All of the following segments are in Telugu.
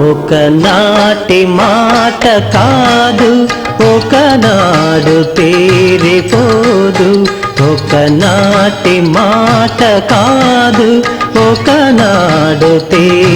ఒకనాటి మాట కాదు ఒకనాడు తీరిపోదు ఒకనాటి మాట కాదు ఒకనాడు తీరిపోదు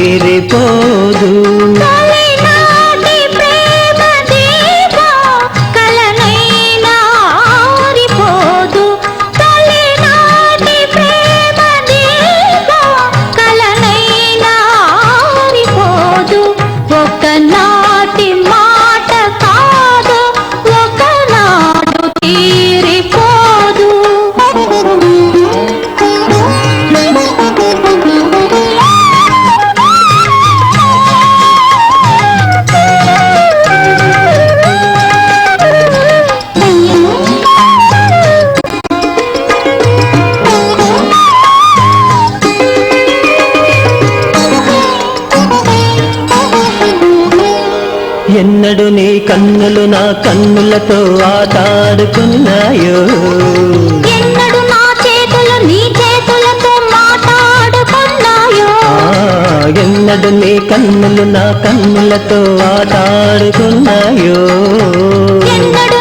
ఎన్నడు నీ కన్నులు నా కన్నులతో ఆటాడుకున్నాయో? ఎన్నడు నా చేతులు నీ చేతులతో మాట్లాడుకున్నాయో ఎన్నడు నీ కన్నులు నా కన్నులతో ఆటాడుకున్నాయో? ఎన్నడు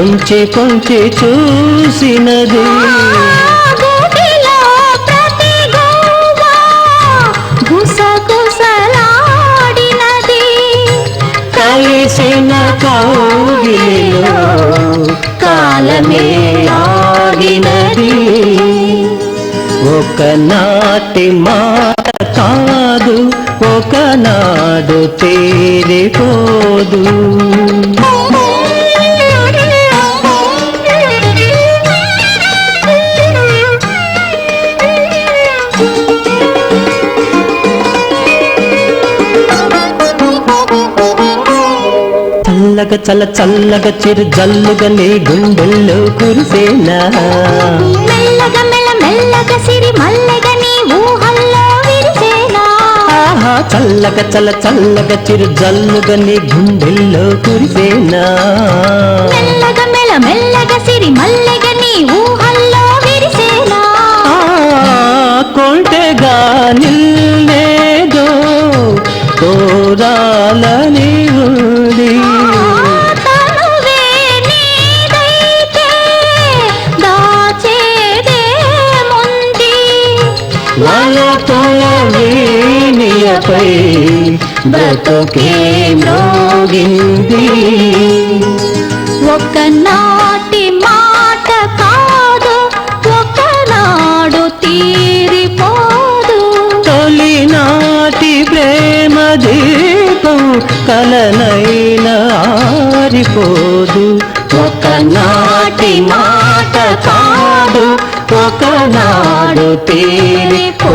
కొంచె కొంచె చూసినది. కలిసిన కౌగిలిలో కాలమే ఆగినది. ఒకనాటి మాట కాదు ఒకనాడు తీరిపోదు చల్లగా చల్ల చల్లగా చిరు జల్లుగా నీ గుండెల్లో కురిసేనా? మెల్లగా మెల్ల మెల్లగా సిరి మల్లెగా నీ ఊహల్లో విరిసేనా? ఆహా చల్లగా చల్ల చల్లగా చిరు జల్లుగా నీ గుండెల్లో కురిసేనా? మెల్లగా మెల్ల మెల్లగా సిరి మల్లెగా నీ ఊహల్లో విరిసేనా? కొంటెగా నిల్లేదో కోరాలని వలతల వీణియపై బ్రతుకే మ్రోగింది. ఒకనాటి మాట కాదు ఒకనాడు తీరిపోదు. తొలినాటి ప్రేమ దీపం కలనైన ఆరిపోదు. ఒకనాటి మాట కాదు ఒకనాడు తీరిపోదు